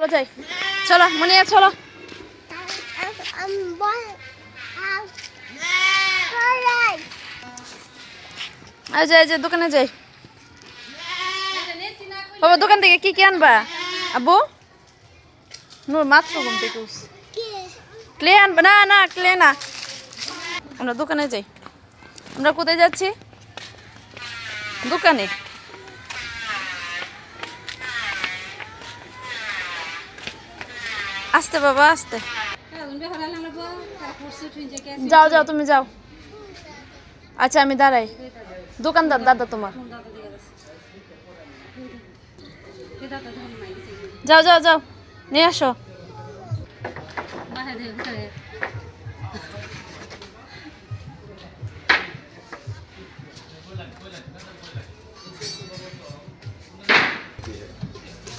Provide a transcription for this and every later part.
চলো যাই। চলো, মনে চলো। যাই যে দোকানে যাই। বাবা, দোকান থেকে কি কি আনবা? আব্বু? নূর, মাত্র ঘুম থেকে ক্লে আনবা? না না, ক্লে না। আমরা দোকানে যাই। আমরা কোথায় যাচ্ছি? দোকানে। আসতে বাবা, আসতে। যাও যাও, তুমি যাও। আচ্ছা আমি দাঁড়াই। দোকানদার, দাদা তোমার। যাও যাও যাও। নিয়ে আসো।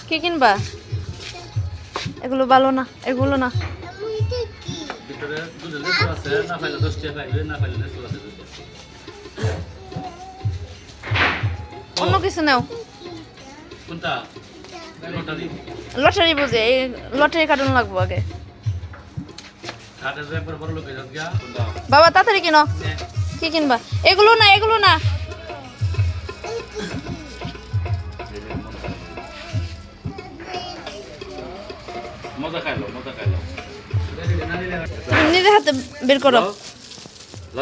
কি কিনবা? এগুলো ভালো না এগুলো না। অন্য কিছু নাও। লটারি। বুঝে এই লটারি কার্টুন লাগবো আগে। হয়ে বাবা তাড়াতাড়ি কিনো। কি কিনবা? এগুলো না এগুলো না। মজা খাইলো মজা খাইলো নিজের হাতে বের করো। ল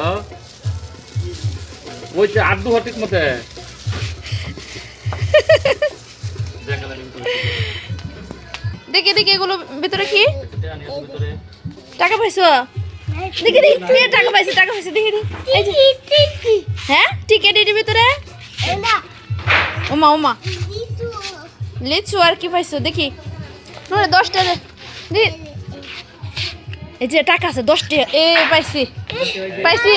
ওই যে আড্ডু হটিক মতে। দেখি দেখি এগুলো ভিতরে কি? টাকা পাইছো? দেখি দেখি টাকা পাইছি টাকা পাইছি দেখি হ্যাঁ? টিকেট এর ভিতরে? ওমা ওমা। লিচু আর কি পাইছো? দেখি। নোরে দশটা দে এই যে টাকা আছে, দশটা। এ, পাইছি। পাইছি।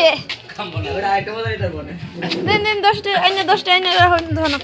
দেন দেন, দশটা আইনে দশটা আইনে ধনো